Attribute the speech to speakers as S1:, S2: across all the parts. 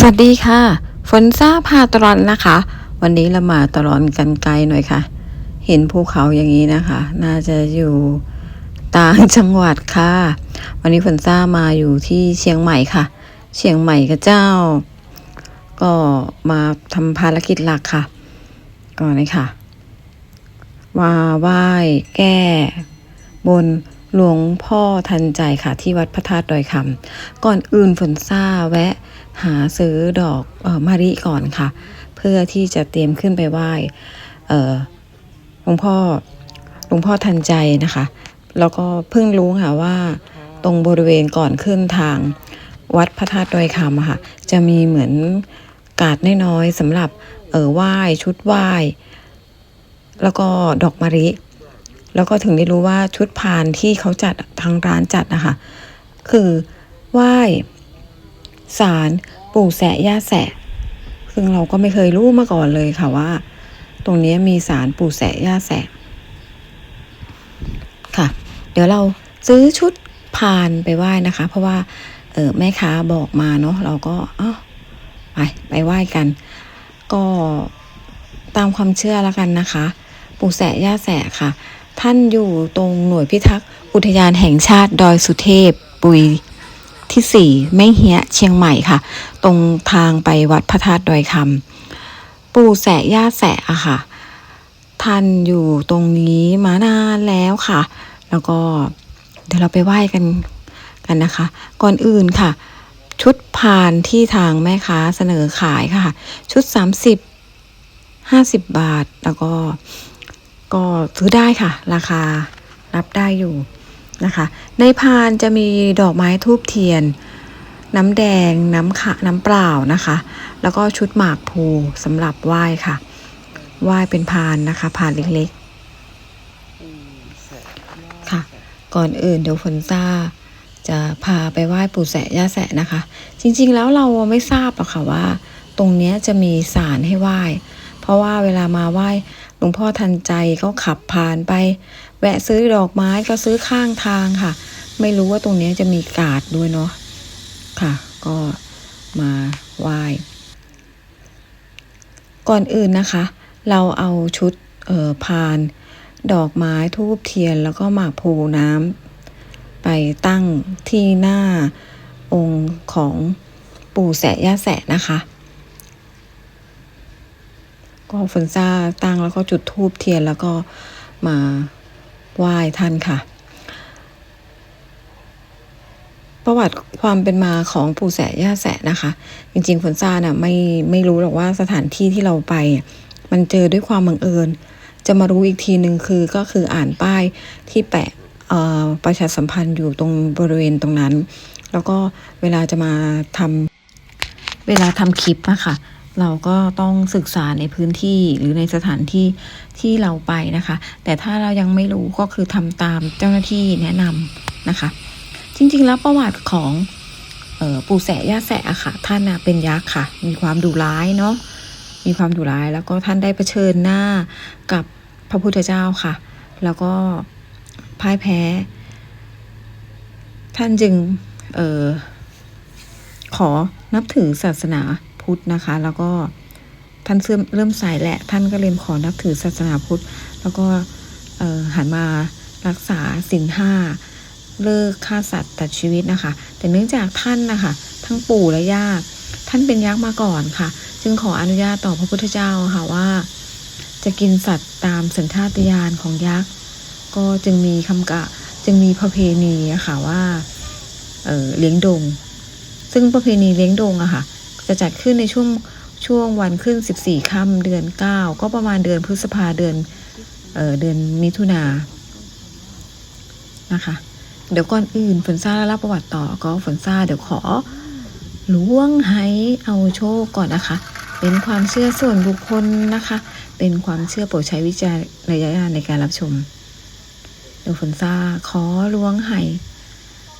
S1: สวัสดีค่ะ ฝนซ่าพาตลอนนะคะ วันนี้เรามาตลอนกันไกลหน่อยค่ะ เห็นภูเขาอย่างนี้นะคะ น่าจะอยู่ต่างจังหวัดค่ะ วันนี้ฝนซ่ามาอยู่ที่เชียงใหม่ค่ะ เชียงใหม่กับเจ้า ก็มาทำภารกิจหลักค่ะ ก่อนเลยค่ะมาไหว้แก้บน หลวงพ่อทันใจค่ะที่วัดพระธาตุดอยคำก่อนอื่นฝนซ่าแวะหาซื้อดอกออมะลิก่อนค่ะ เพื่อที่จะเตรียมขึ้นไปไหว้หลวงพ่อหลวงพ่อทันใจนะคะ แล้วก็เพิ่งรู้ค่ะว่า ตรงบริเวณก่อนขึ้นทางวัดพระธาตุดอยคำค่ะ จะมีเหมือนกาดน้อยๆสำหรับเออไหว้ชุดไหว้ แล้วก็ดอกมะลิ แล้วก็ถึงได้รู้ว่าชุดพานที่เขาจัดทางร้านจัดนะคะคือไหว้สารปู่แสะย่าแสะ ซึ่งเราก็ไม่เคยรู้มาก่อนเลยค่ะว่า ตรงนี้มีสารปู่แสะย่าแสะ ค่ะ เดี๋ยวเราซื้อชุดพานไปไหว้นะคะ เพราะว่าเออแม่ค้าบอกมาเนาะเราก็อ้าไปไปไหว้กัน ก็ตามความเชื่อแล้วกันนะคะ ปู่แสะย่าแสะค่ะ ท่านอยู่ตรงหน่วยพิทักษ์อุทยานแห่งชาติดอยสุเทพปุยที่สี่แม่เฮียเชียงใหม่ค่ะ ตรงทางไปวัดพระธาตุดอยคำปู่แสะย่าแสะอะค่ะ ท่านอยู่ตรงนี้มานานแล้วค่ะ แล้วก็เดี๋ยวเราไปไหว้กันกันนะคะ ก่อนอื่นค่ะ ชุดพานที่ทางแม่ค้าเสนอขายค่ะ ชุด30 50บาทแล้วก็ ก็ซื้อได้ค่ะ ราคารับได้อยู่นะคะ ในพานจะมีดอกไม้ทูบเทียน น้ำแดงน้ำขะน้ำเปล่านะคะ แล้วก็ชุดหมากภูสำหรับไหว้ค่ะไหว้เป็นพานนะคะพานเล็กๆค่ะ ก่อนอื่นเดี๋ยวฝนซ่าจะพาไปไหว้ปู่แสะย่าแสะนะคะ จริงๆแล้วเราไม่ทราบหรอกค่ะว่า ตรงเนี้ยจะมีศาลให้ไหว้ เพราะว่าเวลามาไหว้ หลวงพ่อทันใจก็ขับผ่านไป แวะซื้อดอกไม้ก็ซื้อข้างทางค่ะ ไม่รู้ว่าตรงนี้จะมีกาดด้วยเนาะค่ะ ก็มาไหว้ก่อนอื่นนะคะ เราเอาชุดเอ่อพาน ดอกไม้ทูบเทียนแล้วก็หมากพลูน้ำไปตั้งที่หน้าองค์ของปู่แสะย่าแสะนะคะ ก็ฝนซ่าตั้งแล้วก็จุดทูบเทียนแล้วก็มาไหว้ท่านค่ะ ประวัติความเป็นมาของปู่แสย่าแสนะคะ จริงๆฝนซ่าน่ะไม่ไม่รู้หรอกว่าสถานที่ที่เราไป มันเจอด้วยความบังเอิญ จะมารู้อีกทีหนึ่งคือก็คืออ่านป้ายที่แปะประชาสัมพันธ์อยู่ตรงบริเวณตรงนั้น แล้วก็เวลาจะมาทำเวลาทำคลิปอะค่ะ เราก็ต้องศึกษาในพื้นที่หรือในสถานที่ที่เราไปนะคะ แต่ถ้าเรายังไม่รู้ก็คือทำตามเจ้าหน้าที่แนะนำนะคะ จริงๆ แล้วประวัติของออปู่แสะย่าแสะอะค่ะ ท่านนะเป็นยักษ์ค่ะ มีความดุร้ายเนาะมีความดุร้ายแล้วก็ท่านได้เผชิญหน้ากับพระพุทธเจ้าค่ะ แล้วก็พ่ายแพ้ ท่านจึงออขอนับถือศาสนา พุทธนะคะ แล้วก็ท่านเสื่อมเริ่มใส่แหละ ท่านก็เลยขอนับถือศาสนาพุทธ แล้วก็หันมารักษาศีลห้าเลิกฆ่าสัตว์ตัดชีวิตนะคะ แต่เนื่องจากท่านนะคะทั้งปู่และย่าท่านเป็นยักษ์มาก่อนค่ะ จึงขออนุญาตต่อพระพุทธเจ้าค่ะว่า จะกินสัตว์ตามสัญชาตญาณของยักษ์ก็จึงมีคำกะจึงมีประเพณีะค่ะว่าเเลี้ยงดง ซึ่งประเพณีเลี้ยงดงอะค่ะ จะจัดขึ้นในช่วงช่วงวันขึ้น 14 ค่ำเดือน 9 ก็ประมาณเดือนพฤษภาเดือนเออเดือนมิถุนานะคะ เดี๋ยวก่อนอื่นฝนซ่าเล่าประวัติต่อก็ฝนซ่าเดี๋ยวขอล้วงให้เอาโชคก่อนนะคะ เป็นความเชื่อส่วนบุคคลนะคะ เป็นความเชื่อโปรดใช้วิจารณญาณในการรับชม เดี๋ยวฝนซ่าขอล้วงให้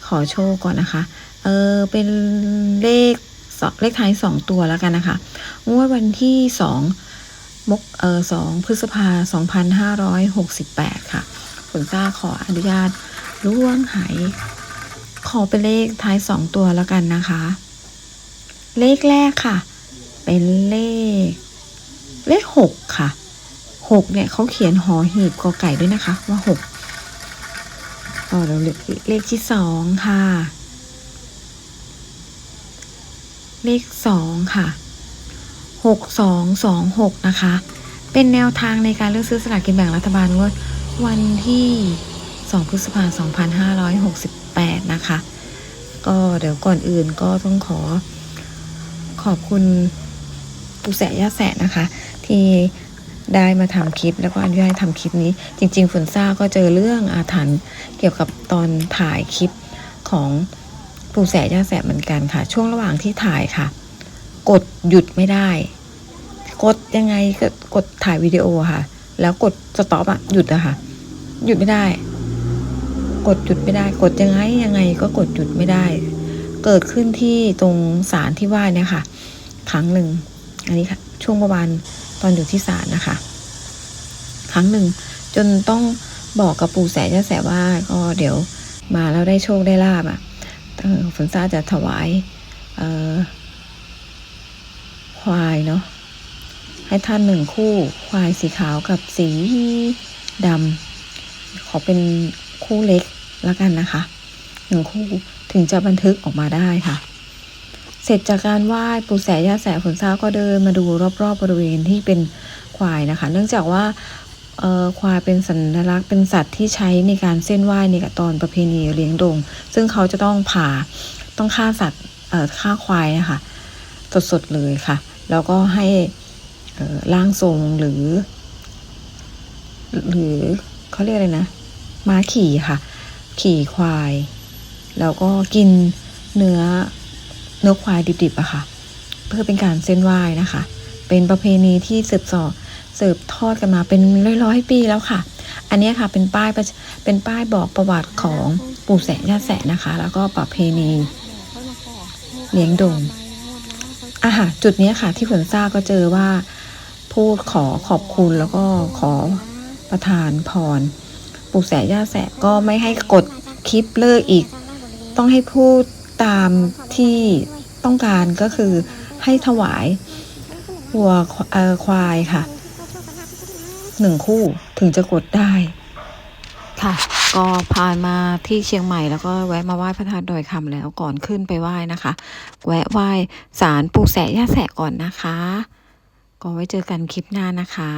S1: ขอโชคก่อนนะคะ เออเป็นเลข เลขท้ายสองตัวแล้วกันนะคะงวดวันที่สองมกเออสองพฤษภาสองพันห้าร้อยหกสิบแปดค่ะฝนซ่าขออนุญาตล้วงไหขอเป็นเลขท้ายสองตัวแล้วกันนะคะ เลขแรกค่ะ เป็นเลข เลขหกค่ะหกเนี่ยเขาเขียนหอหีบกอไก่ด้วยนะคะ ว่าหกต่อเราเลขเลขที่สองค่ะ เลขสองค่ะหกสองสองหกนะคะ เป็นแนวทางในการเลือกซื้อสลากกินแบ่งรัฐบาลงวดวันที่2พฤษภาคม2568นะคะ ก็เดี๋ยวก่อนอื่นก็ต้องขอขอบคุณปูแสย่าแสะนะคะ ที่ได้มาทำคลิปแล้วก็อนุญาตให้ทำคลิปนี้ จริง ๆ ฝนซ่าก็เจอเรื่องอาถรรพ์เกี่ยวกับตอนถ่ายคลิปของ ปูแสะย่าแสะเหมือนกันค่ะ ช่วงระหว่างที่ถ่ายค่ะ กดหยุดไม่ได้ กดยังไงก็กดถ่ายวิดีโอค่ะ แล้วกดสต็อปอะหยุดอะค่ะ หยุดไม่ได้ กดหยุดไม่ได้ กดยังไงยังไงก็กดหยุดไม่ได้ เกิดขึ้นที่ตรงศาลที่ว่าเนี่ยค่ะ ครั้งหนึ่ง อันนี้ค่ะ ช่วงประมาณตอนอยู่ที่ศาลนะคะ ครั้งหนึ่งจนต้องบอกกับปู่แสะย่าแสว่าก็เดี๋ยวมาแล้วได้โชคได้ลาบอะ ฝนซาจะถวายควายเนาะให้ท่านหนึ่งคู่ควายสีขาวกับสีดำขอเป็นคู่เล็กแล้วกันนะคะหนึ่งคู่ถึงจะบันทึกออกมาได้ค่ะ เสร็จจากการไหว้ปู่แสย่าแสฝนซาก็เดินมาดูรอบๆบริเวณที่เป็นควายนะคะ เนื่องจากว่า ควายเป็นสัญลักษณ์เป็นสัตว์ที่ใช้ในการเส้นไหว้ในตอนประเพณีเลี้ยงดง ซึ่งเขาจะต้องผ่าต้องฆ่าสัตว์เออฆ่าควายนะคะสดๆเลยค่ะ แล้วก็ให้ร่างทรงหรือ หรือเขาเรียกอะไรนะม้าขี่ค่ะ ขี่ควาย แล้วก็กินเนื้อเนื้อควายดิบๆอะค่ะ เพื่อเป็นการเส้นไหว้นะคะ เป็นประเพณีที่สืบสอ สืบทอดกันมาเป็นร้อยๆปีแล้วค่ะ อันนี้ค่ะเป็นป้ายเป็นป้ายบอกประวัติของปู่แสะย่าแสะนะคะ แล้วก็ประเพณีเลี้ยงดงอาหารจุดนี้ค่ะ ที่ฝนซ่าก็เจอว่า พูดขอขอบคุณแล้วก็ขอประทานพร ปู่แสย่าแสะก็ไม่ให้กดคลิปเลิกอีก ต้องให้พูดตามที่ต้องการก็คือให้ถวายวัวควายค่ะ หนึ่งคู่ถึงจะกดได้ ค่ะ ก็ผ่านมาที่เชียงใหม่แล้วก็แวะมาไหว้พระธาตุดอยคำแล้วก่อนขึ้นไปไหว้นะคะ แวะไหว้ศาลปู่แสะย่าแสะก่อนนะคะ ก็ไว้เจอกันคลิปหน้านะคะ